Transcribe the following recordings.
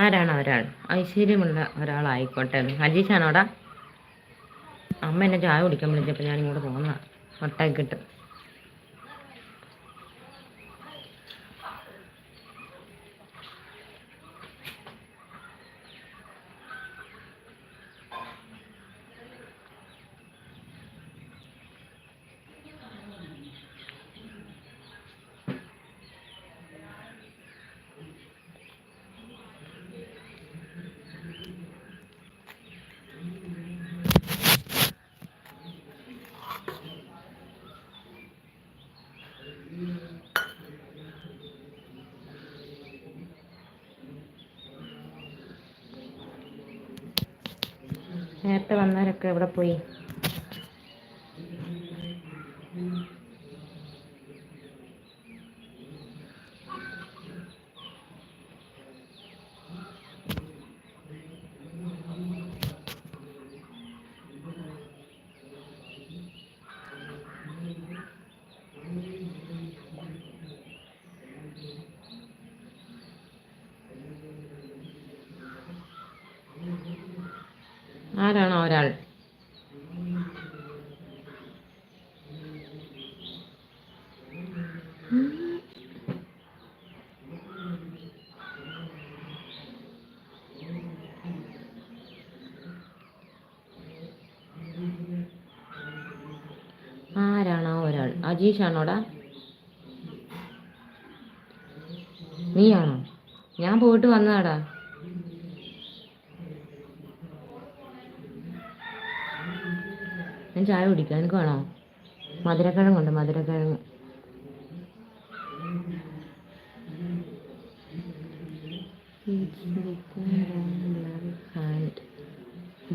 ആരാണ് ഒരാൾ? ഐശ്വര്യമുള്ള ഒരാളായിക്കോട്ടെ. അജീഷാണോടാ അമ്മ എന്നെ ചായ കുടിക്കാൻ വിളിച്ചപ്പോൾ ഞാനിങ്ങോട്ട് ഇങ്ങോട്ട് പോകുന്നതാ ഒട്ടാക്കിട്ട് നേരത്തെ വന്നവരൊക്കെ എവിടെ പോയി. ആരാണോ ഒരാൾ? ആരാണോ ഒരാൾ? അജീഷാണോടാ? നീയാണോ? ഞാൻ പോയിട്ട് വന്നതാടാ. ചായ കുടിക്കാം. എനിക്ക് വേണോ? മധുരക്കിഴങ്ങുണ്ട് മധുരക്കിഴങ്ങ്.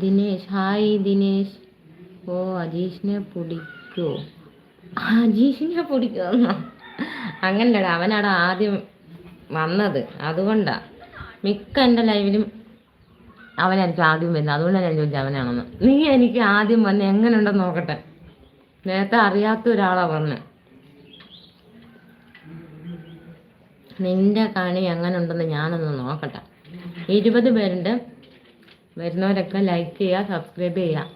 ദിനേശ് ഹായ് ദിനേശ്. ഓ അജീഷിനെ പൊടിക്കോ? അജീഷിനെ പൊടിക്കോ? അങ്ങനല്ലടാ അവനാടാ ആദ്യം വന്നത്. അതുകൊണ്ടാ. മിക്ക എന്റെ ലൈവിലും അവനായിരിക്കും ആദ്യം വരുന്നത്. അതുകൊണ്ടാണ് ഞാൻ ചോദിച്ചത് അവനാണെന്ന്. നീ എനിക്ക് ആദ്യം വന്ന് എങ്ങനെ ഉണ്ടെന്ന് നോക്കട്ടെ. നേരത്തെ അറിയാത്ത ഒരാളാ പറഞ്ഞത് നിന്റെ കണി എങ്ങനെ ഉണ്ടെന്ന് ഞാനൊന്ന് നോക്കട്ടെ. ഇരുപത് പേരുണ്ട്. വരുന്നവരൊക്കെ ലൈക്ക് ചെയ്യുക സബ്സ്ക്രൈബ് ചെയ്യുക.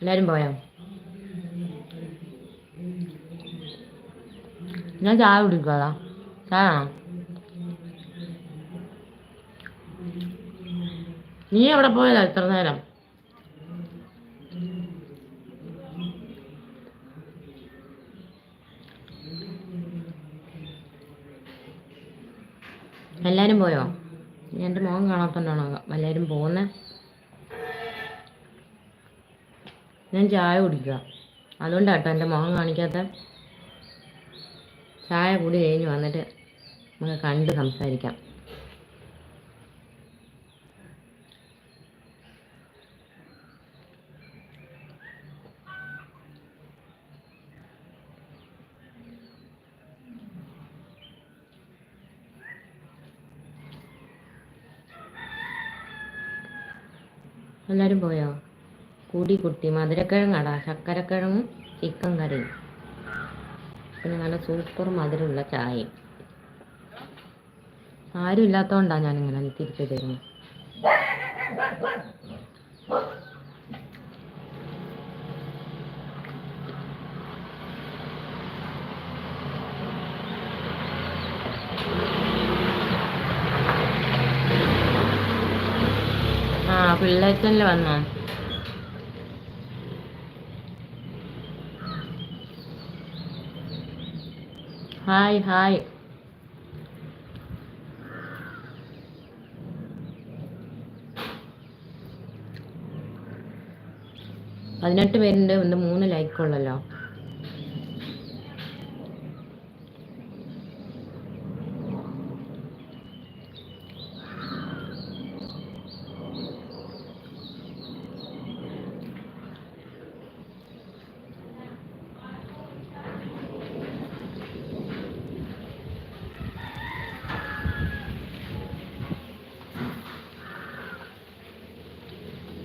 എല്ലാവരും പോയോ? ഞാൻ ചായ കുടിക്കാതാ വേണോ നീ എവിടെ പോയതാ ഇത്ര നേരം? എല്ലാരും പോയോ? എന്റെ മുഖം കാണാത്തോണ്ടാണോ എല്ലാരും പോകുന്നേ ഞാൻ ചായ കുടിക്കുക അതുകൊണ്ടാട്ടോ എന്റെ മോൻ കാണിക്കാത്ത. ചായ കൂടി കഴിഞ്ഞ് വന്നിട്ട് നമുക്ക് കണ്ട് സംസാരിക്കാം. എല്ലാവരും പോയോ? കൂടി കുട്ടി മധുരക്കിഴങ്ങാടാ ശർക്കരക്കിഴങ്ങും ചിക്കൻ കറിയും. പിന്നെ നല്ല സൂപ്പർ മധുരമുള്ള ചായയും. ആരും ഇല്ലാത്തതുകൊണ്ടാണ് ഞാനിങ്ങനെ തിരിച്ചു തരുന്നത് ആ പിള്ളേച്ചനിൽ വന്നോ? Hi hi. പതിനെട്ട് പേരുണ്ട് ഒന്ന് മൂന്ന് ലൈക്ക് ഉള്ളല്ലോ.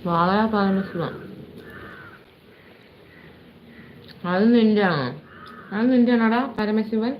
വളരെ അത് നിന്റെ ആണോ അത് നിന്റെ ആണോടാ പരമശിവൻ?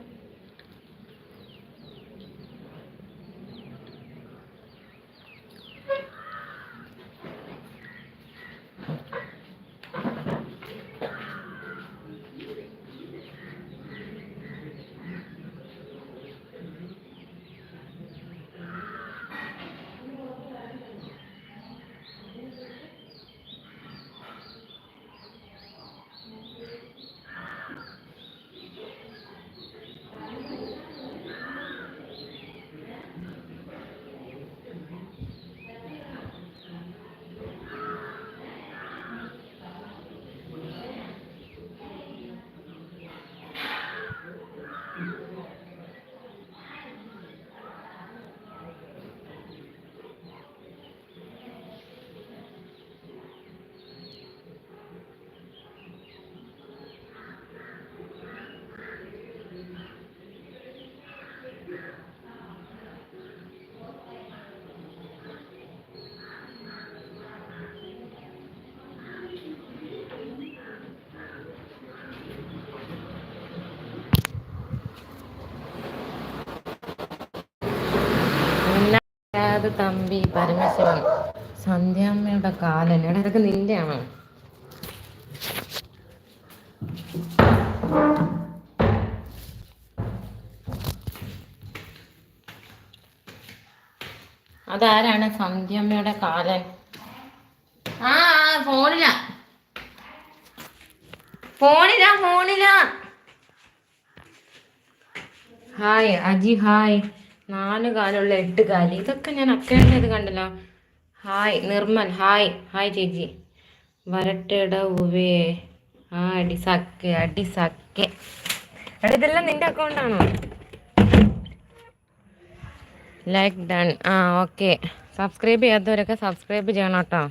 അത് തമ്പി പരമശിവൻ. സന്ധ്യാമ്മയുടെ കാലൻ. എടാ ഇതൊക്കെ നിന്റെ ആണോ അതാരാണ് സന്ധ്യമ്മയുടെ കാലൻ? ആ, ഫോണിലാ. ഫോണിലാ ഫോണിലാ. Hi Aji hi. നാല് കാലുള്ള എട്ട് കാൽ. ഇതൊക്കെ ഞാൻ അക്കേണ്ട ഇത് കണ്ടല്ലോ. ഹായ് നിർമ്മൽ. ഹായ്. ഹായ് ചേച്ചി. വരട്ടെട ഉവേ ആ അടി സക്കെ എടാ ഇതെല്ലാം നിന്റെ അക്കൗണ്ടാണോ ലൈക്ക് ഡൺ ആ ഓക്കെ സബ്സ്ക്രൈബ് ചെയ്യാത്തവരൊക്കെ സബ്സ്ക്രൈബ് ചെയ്യണം കേട്ടോ.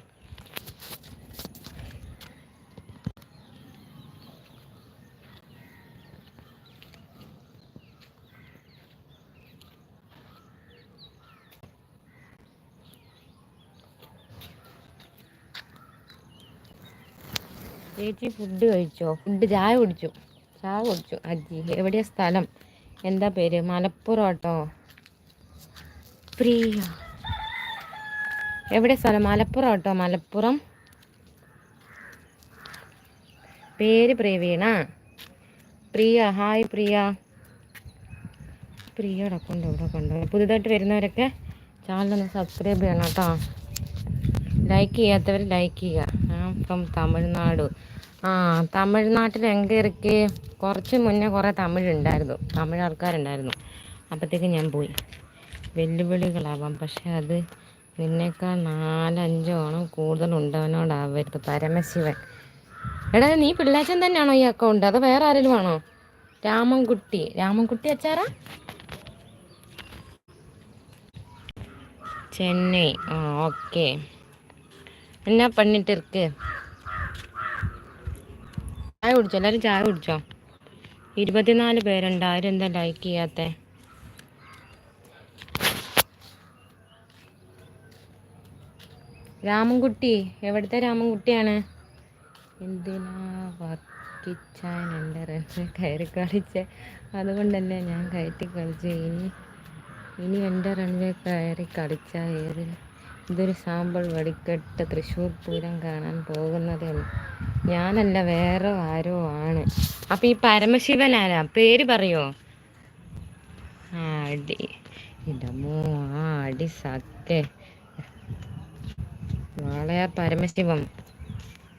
ചേച്ചി ഫുഡ് കഴിച്ചോ? ഫുഡ് ചായ കുടിച്ചു. ചായ കുടിച്ചു. അജി എവിടെയാ സ്ഥലം? എന്താ പേര്? മലപ്പുറം കേട്ടോ പ്രിയ. എവിടെ സ്ഥലം? മലപ്പുറം കേട്ടോ മലപ്പുറം. പേര് പ്രവീണ പ്രിയ ഹായ് പ്രിയ. പ്രിയ അക്കൗണ്ട് ഇവിടെ കണ്ടോ? പുതുതായിട്ട് വരുന്നവരൊക്കെ ചാനലൊന്ന് സബ്സ്ക്രൈബ് ചെയ്യണം കേട്ടോ. ലൈക്ക് ചെയ്യാത്തവർ ലൈക്ക് ചെയ്യുക. ഫ്രം തമിഴ്നാട്. ആ തമിഴ്നാട്ടിൽ എങ്കേറിക്ക് കുറച്ച് മുന്നേ കുറേ തമിഴുണ്ടായിരുന്നു. തമിഴ് ആൾക്കാരുണ്ടായിരുന്നു. അപ്പോഴത്തേക്ക് ഞാൻ പോയി. വെല്ലുവിളികളാവാം. പക്ഷെ അത് നിന്നേക്കാൾ നാലഞ്ചോണം കൂടുതലുണ്ടവനോടാവരുത്. പരമശിവൻ. എടാ നീ പിള്ളാച്ചൻ തന്നെയാണോ ഈ അക്കൗണ്ട് അത് വേറെ ആരെങ്കിലും ആണോ? രാമൻകുട്ടി. രാമൻകുട്ടി അച്ചാറാ? ചെന്നൈ. ആ ഓക്കെ. என்ன பண்ணிட்டு இருக்கு ചായ കുടിച്ചോ? എല്ലാവരും ചായ കുടിച്ചോ? ഇരുപത്തിനാല് പേരുണ്ട്. ആരും എന്താ ലൈക്ക് ചെയ്യാത്തേ? രാമൻകുട്ടി എവിടുത്തെ രാമൻകുട്ടിയാണ്? എന്തിനാ വർക്കിച്ചാനുണ്ട് റെസ് കയറി കളിച്ച്? അതുകൊണ്ടല്ലേ ഞാൻ കയറ്റി കളിച്ചു. ഇനി ഇനി എന്റെ റൺവേ കയറി കളിച്ചാൽ ഏതിന് ഇതൊരു സാമ്പിൾ വെടിക്കെട്ട് തൃശ്ശൂർ പൂരം കാണാൻ പോകുന്നതേ ഞാനല്ല വേറെ ആരോ ആണ്. അപ്പം ഈ പരമശിവൻ ആരാ? പേര് പറയോ? ആടി. ഇടമോ ആടി സക്കെ വാളയാർ പരമശിവം.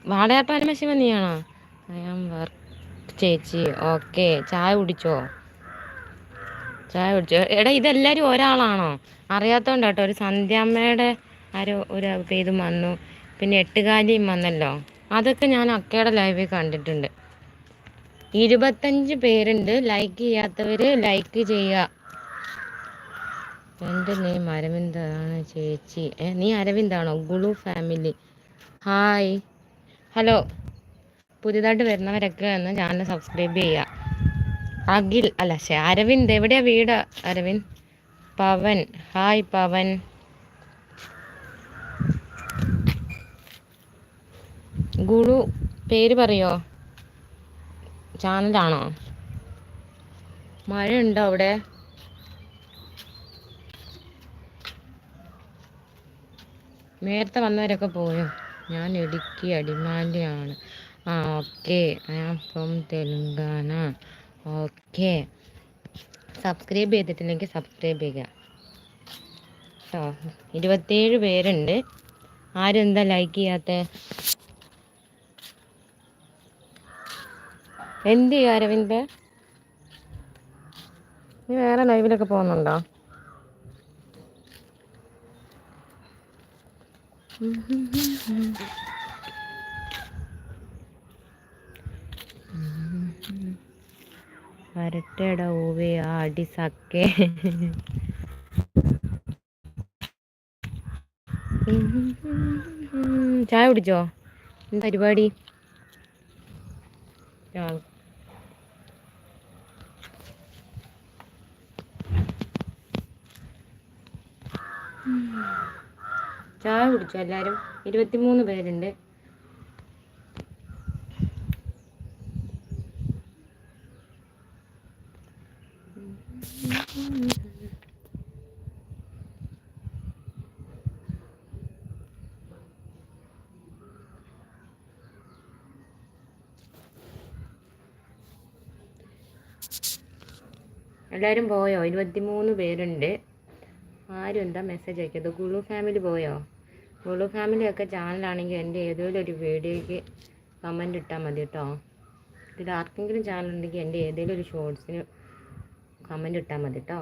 വാളയാർ പരമശിവൻ നീയാണോ? ഞാൻ വർക്ക് ചേച്ചി ഓക്കെ. ചായ കുടിച്ചോ? ചായ കുടിച്ചോ? എടാ ഇതെല്ലാവരും ഒരാളാണോ? അറിയാത്തോണ്ട് കേട്ടോ ഒരു സന്ധ്യാമ്മയുടെ ആരോ ഒരു പേരും വന്നു. പിന്നെ എട്ടുകാലിയും വന്നല്ലോ. അതൊക്കെ ഞാൻ അക്കയുടെ ലൈവിൽ കണ്ടിട്ടുണ്ട്. ഇരുപത്തഞ്ച് പേരുണ്ട്. ലൈക്ക് ചെയ്യാത്തവർ ലൈക്ക് ചെയ്യുക. എന്റെ നെയിം അരവിന്ദാണ് ചേച്ചി. നീ അരവിന്ദാണോ? ഗുളു ഫാമിലി ഹായ് ഹലോ പുതിയതായിട്ട് വരുന്നവരൊക്കെ ഒന്ന് ചാനൽ സബ്സ്ക്രൈബ് ചെയ്യുക. അഖിൽ അല്ല ശേ അരവിന്ദ്. എവിടെയാ വീട് അരവിന്ദ്? പവൻ. ഹായ് പവൻ. ഗുരു പേര് പറയോ? ചാനലാണോ? മഴ ഉണ്ടോ അവിടെ? നേരത്തെ വന്നവരൊക്കെ പോയോ? ഞാൻ ഇടുക്കി അടിമാലിയാണ്. ആ ഓക്കെ. ഞാൻ ഫ്രം തെലുങ്കാന. ഓക്കെ. സബ്സ്ക്രൈബ് ചെയ്തിട്ടില്ലെങ്കിൽ സബ്സ്ക്രൈബ് ചെയ്യുക. കേട്ടോ ഇരുപത്തേഴ് പേരുണ്ട്. ആരും എന്താ ലൈക്ക് ചെയ്യാത്ത? എന്ത് ചെയ്യും അരവിന്ദ്? നീ വേറെ ലൈവിലൊക്കെ പോകുന്നുണ്ടോ? വരട്ടെടാ ഓവേ ആ അടി സക്കേ. ചായ കുടിച്ചോ? എന്താ പരിപാടി? ചായ കുടിച്ചു എല്ലാവരും ഇരുപത്തിമൂന്ന് പേരുണ്ട്. എല്ലാവരും പോയോ? ഇരുപത്തിമൂന്ന് പേരുണ്ട്. ആരും എന്താ മെസ്സേജ് അയക്കത് ഗുളു ഫാമിലി പോയോ? ഗുളു ഫാമിലിയൊക്കെ ചാനലാണെങ്കിൽ എന്റെ ഏതെങ്കിലും ഒരു വീഡിയോയ്ക്ക് കമന്റ് ഇട്ടാൽ മതി കേട്ടോ ഇതിൽ ആർക്കെങ്കിലും ചാനലുണ്ടെങ്കിൽ എന്റെ ഏതെങ്കിലും ഒരു ഷോർട്സിന് കമന്റ് ഇട്ടാൽ മതി കേട്ടോ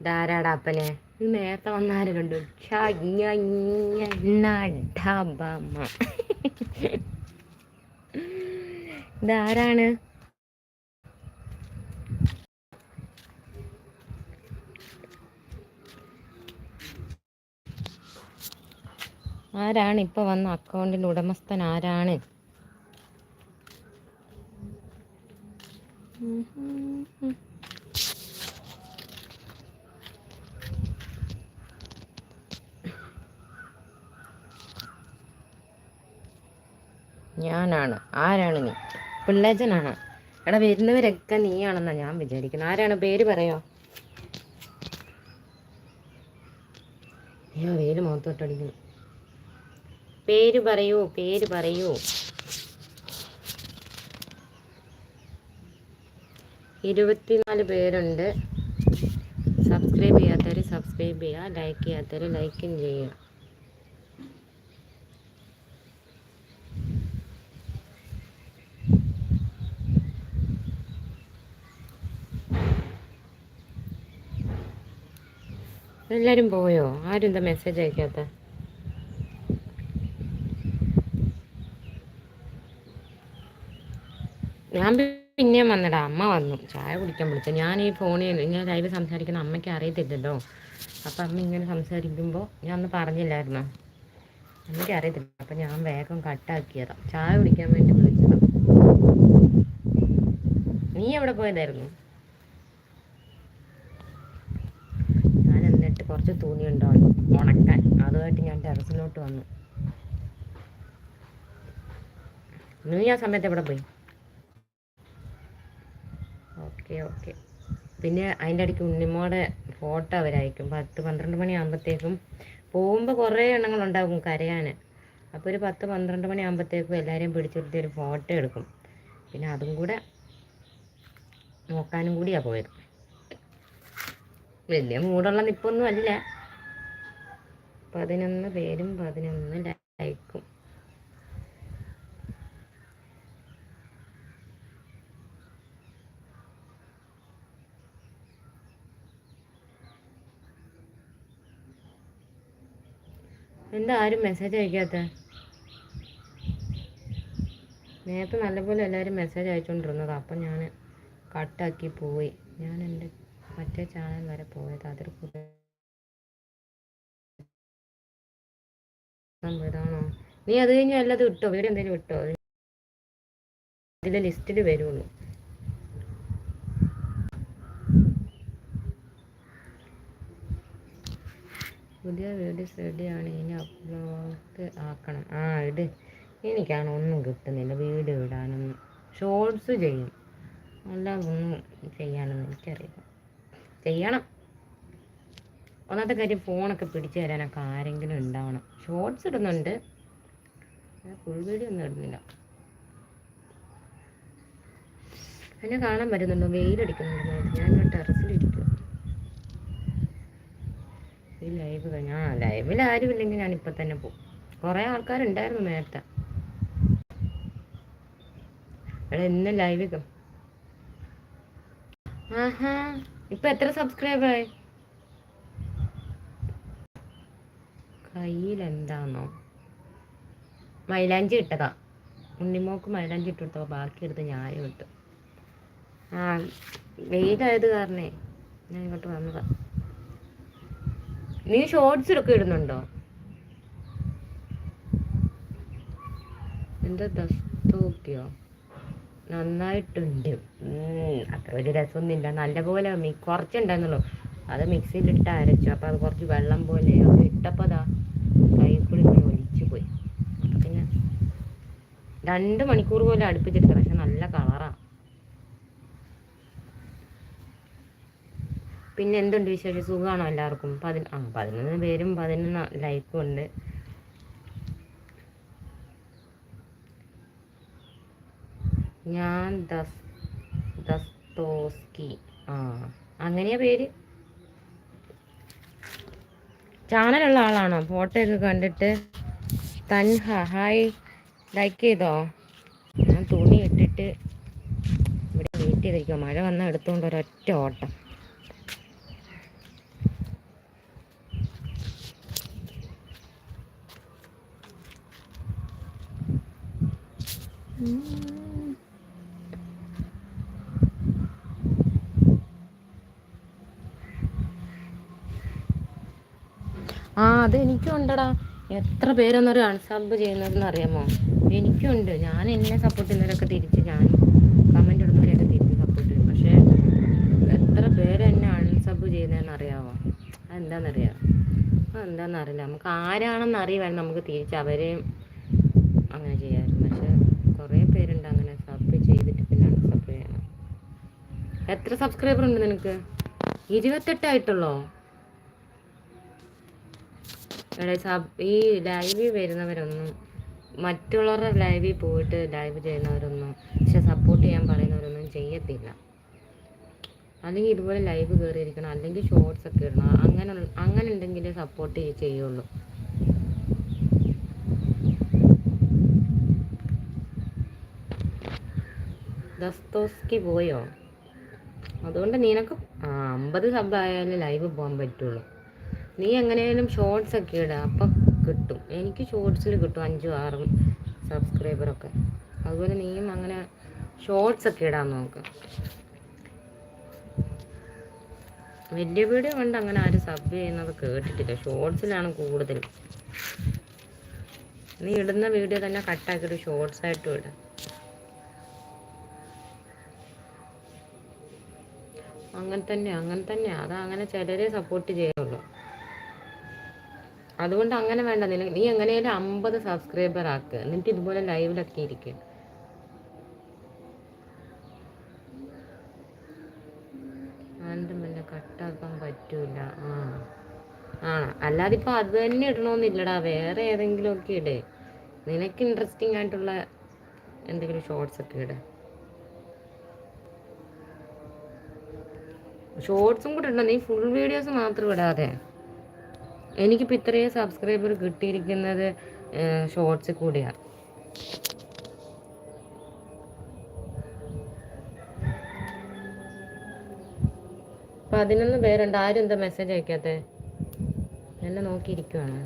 ധാരാടാ അപ്പനെ ഇത് നേരത്തെ വന്നാരുണ്ട് ഇതാരാണ്? ആരാണ് ഇപ്പൊ വന്ന അക്കൗണ്ടിന്റെ ഉടമസ്ഥൻ? ആരാണ്? ഞാനാണ്. ആരാണ് നീ? പിള്ളേച്ചനാണ്. എടാ വരുന്നവരൊക്കെ നീയാണെന്നാണ് ഞാൻ വിചാരിക്കുന്നത് ആരാണ്? പേര് പറയോ? അയ്യോ വെയിൽ മുഖത്തോട്ടടിക്കുന്നു. പേര് പറയൂ പേര് പറയൂ. ഇരുപത്തിനാല് പേരുണ്ട്. സബ്സ്ക്രൈബ് ചെയ്യാത്തവർ സബ്സ്ക്രൈബ് ചെയ്യുക ലൈക്ക് ചെയ്യാത്തവർ ലൈക്കും ചെയ്യുക. എല്ലാവരും പോയോ? ആരും എന്താ മെസ്സേജ് അയക്കാത്ത? ഞാൻ പിന്നെയും വന്നടാ. അമ്മ വന്നു. ചായ കുടിക്കാൻ വിളിച്ചു. ഞാൻ ഈ ഫോണിൽ ഇങ്ങനെ ലൈവ് സംസാരിക്കുന്ന അമ്മയ്ക്ക് അറിയത്തില്ലല്ലോ. അപ്പം അമ്മ ഇങ്ങനെ സംസാരിക്കുമ്പോൾ ഞാൻ ഒന്ന് പറഞ്ഞില്ലായിരുന്നു? അമ്മയ്ക്ക് അറിയത്തില്ല. അപ്പം ഞാൻ വേഗം കട്ടാക്കിയതാ. ചായ കുടിക്കാൻ വേണ്ടി വിളിച്ചതാ. നീ എവിടെ പോയതായിരുന്നു? ഞാൻ കുറച്ച് തുണി ഉണ്ടാവും. ഉണക്കാൻ. അതുമായിട്ട് ഞാൻ ടെറസിലോട്ട് വന്നു. നീ ആ സമയത്ത് എവിടെ പോയി? Okay okay. പിന്നെ അതിന്റെ ഇടയ്ക്ക് ഉണ്ണിമോടെ ഫോട്ടോ അവരായിരിക്കും പത്ത് പന്ത്രണ്ട് മണിയാകുമ്പോഴത്തേക്കും പോകുമ്പോൾ കുറേ എണ്ണങ്ങളുണ്ടാകും കരയാൻ. അപ്പോൾ ഒരു പത്ത് പന്ത്രണ്ട് മണിയാകുമ്പോഴത്തേക്കും എല്ലാവരെയും പിടിച്ചിരുത്തി ഒരു ഫോട്ടോ എടുക്കും. പിന്നെ അതും കൂടെ നോക്കാനും കൂടിയാണ് പോയത്. വലിയ മൂടുള്ള നിപ്പൊന്നും അല്ല. പതിനൊന്ന് പേരും പതിനൊന്ന് ലൈക്കും എന്താ ആരും മെസ്സേജ് അയക്കാത്ത? നേരത്തെ നല്ലപോലെ എല്ലാവരും മെസ്സേജ് അയച്ചുകൊണ്ടിരുന്നത് അപ്പം ഞാൻ കട്ടാക്കി പോയി. ഞാൻ എന്റെ മറ്റേ ചാനൽ വരെ പോയത്. അതിൽ ഇതാണോ? നീ അത് കഴിഞ്ഞ് അല്ലത് വിട്ടോ വീട് എന്തെങ്കിലും വിട്ടോ ഇതിലെ ലിസ്റ്റിൽ വരുള്ളൂ. പുതിയ വീഡിയോസ് റെഡിയാണ് ഇനി അപ്ലോഡ് ആക്കണം. ആ ഇട് എനിക്കാണ് ഒന്നും കിട്ടുന്നില്ല. വീഡിയോ ഇടാനൊന്നും. ഷോർട്സ് ചെയ്യും. അല്ലാതെ ഒന്നും ചെയ്യാനൊന്നും എനിക്കറിയില്ല. ചെയ്യണം. ഒന്നാമത്തെ കാര്യം ഫോണൊക്കെ പിടിച്ചു തരാനൊക്കെ ആരെങ്കിലും ഉണ്ടാവണം. ഷോർട്സ് ഇടുന്നുണ്ട്. ഫുൾ വീഡിയോ ഒന്നും ഇടുന്നില്ല. എന്നെ കാണാൻ പറ്റുന്നുണ്ടോ വെയിലടിക്കുന്നുണ്ടോ ഞാൻ ടെറസിലിരിക്കും ഈ ലൈവ് കഴിഞ്ഞാൽ ആ ലൈവിൽ ആരും ഇല്ലെങ്കിൽ ഞാൻ ഇപ്പം തന്നെ പോകും കുറേ ആൾക്കാരുണ്ടായിരുന്നു നേരത്തെ. എടാ ഇന്ന് ലൈവ് ആഹാ. ഇപ്പൊ എത്ര സബ്സ്ക്രൈബായി കയ്യിൽ എന്താണോ മൈലാഞ്ചി ഇട്ടതാ. ഉണ്ണിമോക്ക് മൈലാഞ്ചി ഇട്ട് ബാക്കി എടുത്ത് ഞാനും ഇട്ടു. ആ വെയിലായത് കാരണേ ഞാൻ ഇങ്ങോട്ട് വന്നതാ. നീ ഷോർട്സ് ഒക്കെ ഇടുന്നുണ്ടോ? എന്താ ദസ്തോക്കിയോ നന്നായിട്ടുണ്ട്. അത്ര ഒരു രസമൊന്നുമില്ല. നല്ലപോലെ കുറച്ചുണ്ടായിരുന്നുള്ളൂ. അത് മിക്സിയിലിട്ട് അരച്ചു. അപ്പോൾ അത് കുറച്ച് വെള്ളം പോലെ അത് ഇട്ടപ്പോൾ അതാ കൈ കൂടി ഒലിച്ചു പോയി. അപ്പൊ പിന്നെ രണ്ട് മണിക്കൂർ പോലെ അടുപ്പിച്ചിട്ട് പക്ഷെ നല്ല കളറാണ് പിന്നെ എന്തുണ്ട് വിശേഷം? സുഖമാണോ എല്ലാവർക്കും? പതി ആ പതിനൊന്ന് പേരും പതിനൊന്ന് ലൈക്കും ഉണ്ട്. ഞാൻ ദസ് ദസ്തോസ്കി. ആ അങ്ങനെയാ പേര്. ചാനലുള്ള ആളാണോ? ഫോട്ടോ ഒക്കെ കണ്ടിട്ട്. തൻഹ ഹായ്. ലൈക്ക് ചെയ്തോ? ഞാൻ തുണി ഇട്ടിട്ട് ഇവിടെ വെയിറ്റ് ചെയ്തിരിക്കുക മഴ വന്നാൽ എടുത്തുകൊണ്ട് ഒരൊറ്റ ഓട്ടം. ആ അത് എനിക്കും ഉണ്ടടാ എത്ര പേരൊന്നൊരു അൺസബ് ചെയ്യുന്നതെന്ന് അറിയാമോ എനിക്കുണ്ട്. ഞാൻ എന്നെ സപ്പോർട്ട് ചെയ്യുന്നവരൊക്കെ തിരിച്ച് ഞാൻ കമന്റ് ഇടുന്നവരെയൊക്കെ തിരിച്ച് സപ്പോർട്ട് ചെയ്യും. പക്ഷേ എത്ര പേര് എന്നെ അൺസബ് ചെയ്യുന്നതെന്ന് അറിയാമോ അതെന്താണെന്നറിയാം അതെന്താണെന്ന് അറിയില്ല നമുക്ക് ആരാണെന്ന് അറിയുവാണ് നമുക്ക് തിരിച്ച് അവരെയും അങ്ങനെ ചെയ്യാമായിരുന്നു. പക്ഷെ കുറേ പേരുണ്ട് അങ്ങനെ സബ് ചെയ്തിട്ട് പിന്നെ അൺസബ് ചെയ്യണം. എത്ര സബ്സ്ക്രൈബർ ഉണ്ട് നിനക്ക്? ഇരുപത്തെട്ടായിട്ടുള്ളോ എടാ സബ് ഈ ലൈവിൽ വരുന്നവരൊന്നും മറ്റുള്ളവരുടെ ലൈവിൽ പോയിട്ട് ലൈവ് ചെയ്യുന്നവരൊന്നും പക്ഷെ സപ്പോർട്ട് ചെയ്യാൻ പറയുന്നവരൊന്നും ചെയ്യത്തില്ല. അല്ലെങ്കിൽ ഇതുപോലെ ലൈവ് കയറിയിരിക്കണം അല്ലെങ്കിൽ ഷോർട്സ് ഒക്കെ ഇടണം അങ്ങനെ അങ്ങനെ ഉണ്ടെങ്കിലേ സപ്പോർട്ട് ചെയ്യുള്ളൂ. ദസ്തോസ്കി പോയോ? അതുകൊണ്ട് നിനക്ക് അമ്പത് സബ് ആയാലും ലൈവ് പോകാൻ പറ്റുള്ളൂ. നീ എങ്ങനെയായാലും ഷോർട്സ് ഒക്കെ ഇടുക അപ്പം കിട്ടും. എനിക്ക് ഷോർട്സിൽ കിട്ടും അഞ്ചും ആറും സബ്സ്ക്രൈബറൊക്കെ അതുപോലെ നീയും അങ്ങനെ ഷോർട്സ് ഒക്കെ ഇടാൻ നോക്ക്. വലിയ വീഡിയോ കൊണ്ട് അങ്ങനെ ആരും സബ് ചെയ്യുന്നത് കേട്ടിട്ടില്ല. ഷോർട്സിലാണ് കൂടുതൽ. നീ ഇടുന്ന വീഡിയോ തന്നെ കട്ടാക്കിയിട്ട് ഷോർട്സ് ആയിട്ടും ഇടുക അങ്ങനെ തന്നെ അങ്ങനെ തന്നെ. അത് അങ്ങനെ ചിലരെ സപ്പോർട്ട് ചെയ്യുള്ളൂ. അതുകൊണ്ട് അങ്ങനെ വേണ്ട. നിന നീ എങ്ങനെയാലും അമ്പത് സബ്സ്ക്രൈബർ ആക്കുക എന്നിട്ട് ഇതുപോലെ ലൈവിലൊക്കെ ഇരിക്കുക കട്ടാക്കാൻ പറ്റൂല. ആ. ആ. അല്ലാതെ ഇപ്പൊ അത് തന്നെ ഇടണമെന്നില്ലടാ വേറെ ഏതെങ്കിലും ഒക്കെ ഇടേ. നിനക്ക് ഇൻട്രസ്റ്റിംഗ് ആയിട്ടുള്ള എന്തെങ്കിലും ഷോർട്സ് ഒക്കെ ഇടേ. ഷോർട്സും കൂടെ ഇടണം. നീ ഫുൾ വീഡിയോസ് മാത്രം ഇടാതെ. എനിക്കിപ്പോൾ ഇത്രയും സബ്സ്ക്രൈബർ കിട്ടിയിരിക്കുന്നത് ഷോർട്സ് കൂടിയാണ് പതിനൊന്ന് പേരുണ്ട്. ആരും എന്താ മെസ്സേജ് അയക്കാത്തെ? എന്നെ നോക്കിയിരിക്കുവാണ്.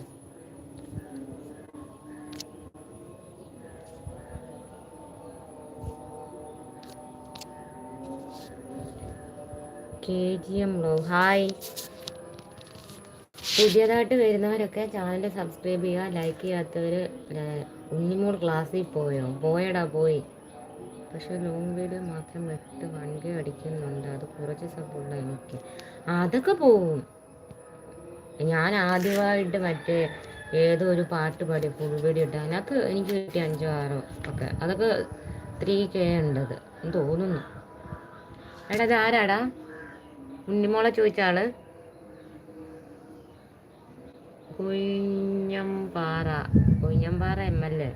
K G M hi. പുതിയതായിട്ട് വരുന്നവരൊക്കെ ചാനൽ സബ്സ്ക്രൈബ് ചെയ്യുക ലൈക്ക് ചെയ്യാത്തവർ ഉണ്ണിമോൾ ക്ലാസ്സിൽ പോയോ? പോയടാ പോയി. പക്ഷെ ലോങ് വീഡിയോ മാത്രം വെട്ട് വണ്ടി അടിക്കുന്നുണ്ട്. അത് കുറച്ച് സപ്പോർട്ട് എനിക്ക്. അതൊക്കെ പോവും. ഞാൻ ആദ്യമായിട്ട് മറ്റേ ഏതോ ഒരു പാട്ട് പാടി ഫുൾ വീഡിയോ ഇട്ട് അതിനകത്ത് എനിക്ക് കിട്ടിയ അഞ്ചോ ആറോ ഒക്കെ. അതൊക്കെ ത്രീ കെ ഉണ്ടത് തോന്നുന്നു. എടാ ഇത് ആരാടാ? ഉണ്ണിമോളെ ചോദിച്ച ആൾ. Kunjampara Kunjampara M L A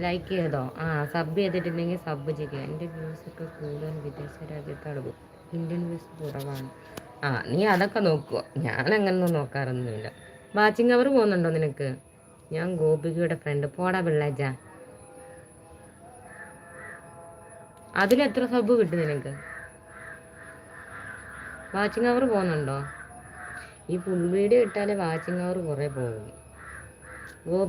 like ചെയ്തോ? ആ സബ് ചെയ്തിട്ടുണ്ടെങ്കിൽ സബ് ചെയ്യുക. എന്റെ വ്യൂസ് ഒക്കെ കൂടുതൽ വിദേശ രാജ്യത്താണ് ഇന്ത്യൻ വ്യൂസ് കുറവാണ്. ആ നീ അതൊക്കെ നോക്കുക ഞാൻ അങ്ങനൊന്നും നോക്കാറൊന്നുമില്ല. വാച്ചിങ് അവർ പോകുന്നുണ്ടോ നിനക്ക്? ഞാൻ ഗോപികയുടെ ഫ്രണ്ട് പോടാ പിള്ളേജ. അതിലെത്ര സബ് കിട്ടും നിനക്ക്? വാച്ചിങ് അവർ പോകുന്നുണ്ടോ? ഈ ഫുൾ വീഡിയോ ഇട്ടാലേ വാച്ചിങ് അവർ കുറേ പോകും.